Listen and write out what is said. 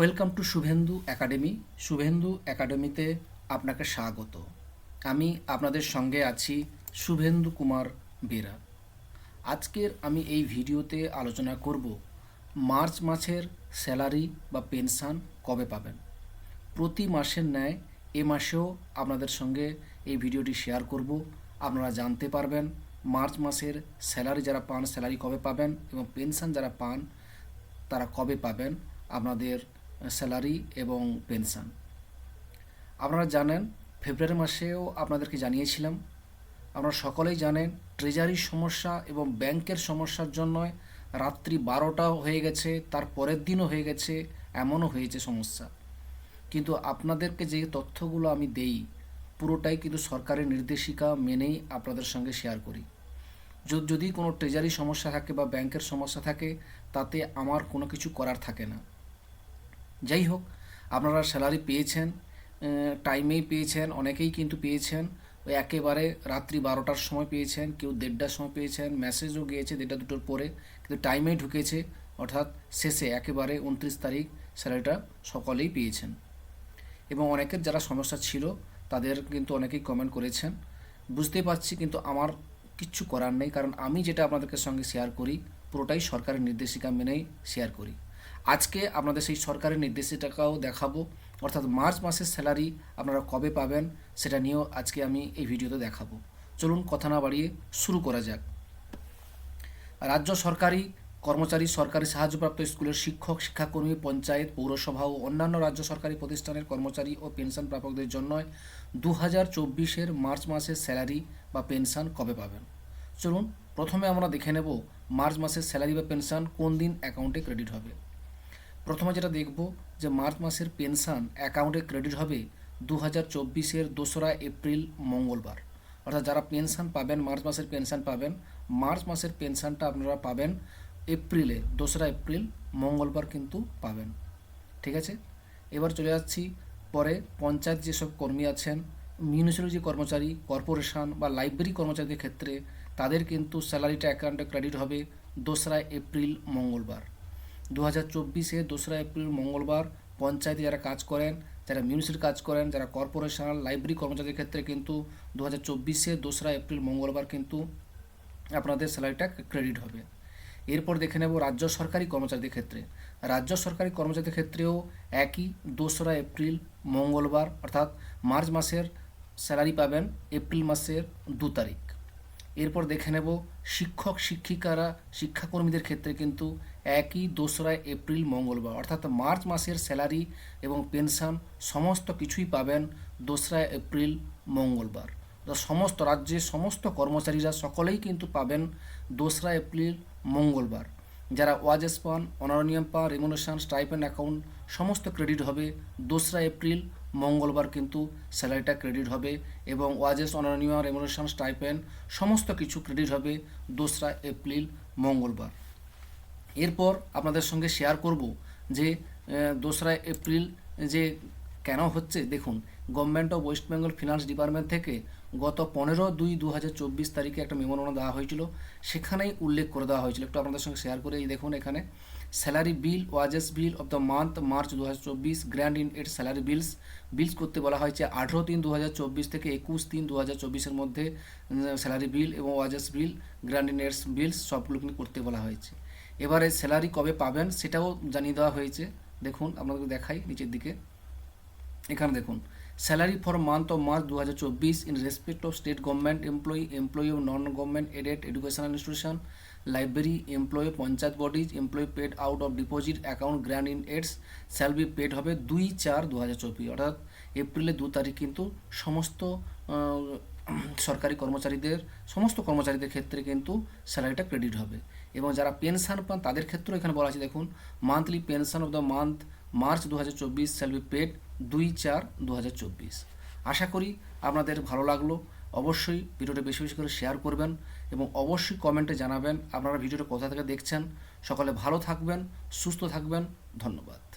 Welcome to Shubhendu academy. Shubhendu একাডেমিতে আপনাকে স্বাগত। আমি আপনাদের সঙ্গে আছি শুভেন্দু কুমার বেরা। আজকের আমি এই ভিডিওতে আলোচনা করব, মার্চ মাসের স্যালারি বা পেনশন কবে পাবেন? প্রতি মাসের ন্যায় এ মাসেও আপনাদের সঙ্গে এই ভিডিওটি শেয়ার করব। আপনারা জানতে পারবেন, মার্চ মাসের স্যালারি যারা পান, স্যালারি কবে পাবেন এবং পেনশন যারা পান, তারা কবে পাবেন? আপনাদের স্যালারি এবং পেনশন। আপনারা জানেন, ফেব্রুয়ারি মাসেও আপনাদেরকে জানিয়েছিলাম, আপনারা সকলেই জানেন ট্রেজারির সমস্যা এবং ব্যাংকের সমস্যার জন্য রাত্রি বারোটাও হয়ে গেছে, তার পরের দিনও হয়ে গেছে, এমনও হয়েছে সমস্যা। কিন্তু আপনাদেরকে যে তথ্যগুলো আমি দেই, পুরোটাই কিন্তু সরকারের নির্দেশিকা মেনেই আপনাদের সঙ্গে শেয়ার করি। যদি কোনো ট্রেজারি সমস্যা থাকে বা ব্যাংকের সমস্যা থাকে, তাতে আমার কোনো কিছু করার থাকে না। যাই হোক, আপনারা স্যালারি পেয়েছেন টাইমেই পেয়েছেন, অনেকেই কিন্তু পেয়েছেন। ওই একেবারে রাত্রি বারোটার সময় পেয়েছেন, কেউ দেড়টার সময় পেয়েছেন মেসেজও গিয়েছে দেড়টা দুটোর পরে, কিন্তু টাইমেই ঢুকেছে, অর্থাৎ শেষে একেবারে উনত্রিশ তারিখ স্যালারিটা সকলেই পেয়েছেন। এবং অনেকের যারা সমস্যা ছিল, তাদের কিন্তু অনেকেই কমেন্ট করেছেন। বুঝতেই পারছি কিন্তু আমার কিচ্ছু করার নেই, কারণ আমি যেটা আপনাদেরকে সঙ্গে শেয়ার করি, পুরোটাই সরকারের নির্দেশিকা মেনেই শেয়ার করি। আজকে আপনাদের সেই সরকারের নির্দেশিকাও দেখাবো। অর্থাৎ মার্চ মাসের স্যালারি আপনারা কবে পাবেন সেটা নিয়েও আজকে আমি এই ভিডিওতে দেখাবো। চলুন কথা না বাড়িয়ে শুরু করা যাক। রাজ্য সরকারি কর্মচারী সরকারি সাহায্যপ্রাপ্ত স্কুলের শিক্ষক, শিক্ষাকর্মী, পঞ্চায়েত, পৌরসভা ও অন্যান্য রাজ্য সরকারি প্রতিষ্ঠানের কর্মচারী ও পেনশন প্রাপকদের জন্য দু হাজার চব্বিশের মার্চ মাসের স্যালারি বা পেনশন কবে পাবেন? চলুন প্রথমে আমরা দেখে নেব মার্চ মাসের স্যালারি বা পেনশন কোন দিন অ্যাকাউন্টে ক্রেডিট হবে। প্রথমে যেটা দেখব যে মার্চ মাসের পেনশন অ্যাকাউন্টে ক্রেডিট হবে দু হাজার চব্বিশের দোসরা এপ্রিল মঙ্গলবার। অর্থাৎ যারা পেনশন পাবেন, মার্চ মাসের পেনশন পাবেন, মার্চ মাসের পেনশনটা আপনারা পাবেন এপ্রিলে, দোসরা এপ্রিল মঙ্গলবার কিন্তু পাবেন। ঠিক আছে? এবার চলে যাচ্ছি পরে পঞ্চায়েত যেসব কর্মী আছেন, মিউনিসিপ্যালিটি যে কর্মচারী, কর্পোরেশন বা লাইব্রেরি কর্মচারীদের ক্ষেত্রে তাদের কিন্তু স্যালারিটা অ্যাকাউন্টে ক্রেডিট হবে দোসরা এপ্রিল মঙ্গলবার। দু হাজার চব্বিশে দোসরা এপ্রিল, মঙ্গলবার পঞ্চায়েতে যারা কাজ করেন, যারা মিউনিসিপ্যাল কাজ করেন, যারা কর্পোরেশন লাইব্রেরি কর্মচারীদের ক্ষেত্রে কিন্তু দু হাজার চব্বিশে দোসরা এপ্রিল, মঙ্গলবার কিন্তু আপনাদের স্যালারিটা ক্রেডিট হবে। এরপর দেখে নেব রাজ্য সরকারি কর্মচারীদের ক্ষেত্রে। রাজ্য সরকারি কর্মচারীদের ক্ষেত্রেও একই দোসরা এপ্রিল, মঙ্গলবার, অর্থাৎ মার্চ মাসের স্যালারি পাবেন এপ্রিল মাসের দু তারিখ। এরপর দেখে নেব শিক্ষক, শিক্ষিকারা, শিক্ষাকর্মীদের ক্ষেত্রে কিন্তু একই দোসরা এপ্রিল মঙ্গলবার, অর্থাৎ মার্চ মাসের স্যালারি এবং পেনশন সমস্ত কিছুই পাবেন দোসরা এপ্রিল মঙ্গলবার। সমস্ত রাজ্যের সমস্ত কর্মচারীরা সকলেই কিন্তু পাবেন দোসরা এপ্রিল মঙ্গলবার। যারা ওয়াজেস পান, অনারনিয়াম পান, রেমুনেশন স্টাইপেন্ড অ্যাকাউন্ট, সমস্ত ক্রেডিট হবে দোসরা এপ্রিল মঙ্গলবার কিন্তু স্যালারিটা ক্রেডিট হবে এবং ওয়াজেস অনারনিয়াম রেমুনেশন স্টাইপেন সমস্ত কিছু ক্রেডিট হবে দোসরা এপ্রিল মঙ্গলবার। এরপর আপনাদের সঙ্গে শেয়ার করব যে দোসরা এপ্রিল যে কেন হচ্ছে, দেখুন government of West Bengal finance department থেকে গত পনেরো দুই দু হাজার চব্বিশ তারিখে একটা মেমোরান্ডাম দেওয়া হয়েছিল। সেখানেই উল্লেখ করে দেওয়া হয়েছিল। একটু আপনাদের সঙ্গে শেয়ার করে এই দেখুন এখানে। Salary bill wages bill of the month March দু হাজার চব্বিশ grant in aid salary bills bills করতে বলা হয়েছে আঠেরো তিন দু হাজার চব্বিশ থেকে একুশ তিন দু হাজার চব্বিশের মধ্যে স্যালারি বিল এবং wages bill grant in aids bills সবগুলো কিন্তু করতে বলা হয়েছে। এবারে স্যালারি কবে পাবেন সেটাও জানিয়ে দেওয়া হয়েছে। দেখুন আপনাদের দেখাই নিচের দিকে। এখানে দেখুন salary for month of March দু হাজার চব্বিশ in respect of state government employee employee of non government aided educational institution library employee panchayat bodies employee paid out of deposit account grant in aids shall be paid হবে দুই চার দু চব্বিশ, অর্থাৎ এপ্রিলের দু তারিখ কিন্তু সমস্ত সরকারি কর্মচারীদের, সমস্ত কর্মচারীদের ক্ষেত্রে কিন্তু স্যালারিটা ক্রেডিট হবে। এবং যারা পেনশন পান তাদের ক্ষেত্রেও এখানে বলা আছে, দেখুন monthly pension of the month March দু হাজার চব্বিশ শ্যাল পেড দুই চার দু হাজার চব্বিশ। আশা করি আপনাদের ভালো লাগল। অবশ্যই ভিডিওটা বেশি বেশি করে শেয়ার করবেন এবং অবশ্যই কমেন্টে জানাবেন আপনারা ভিডিওটা কোথা থেকে দেখছেন। সকলে ভালো থাকবেন, সুস্থ থাকবেন। ধন্যবাদ।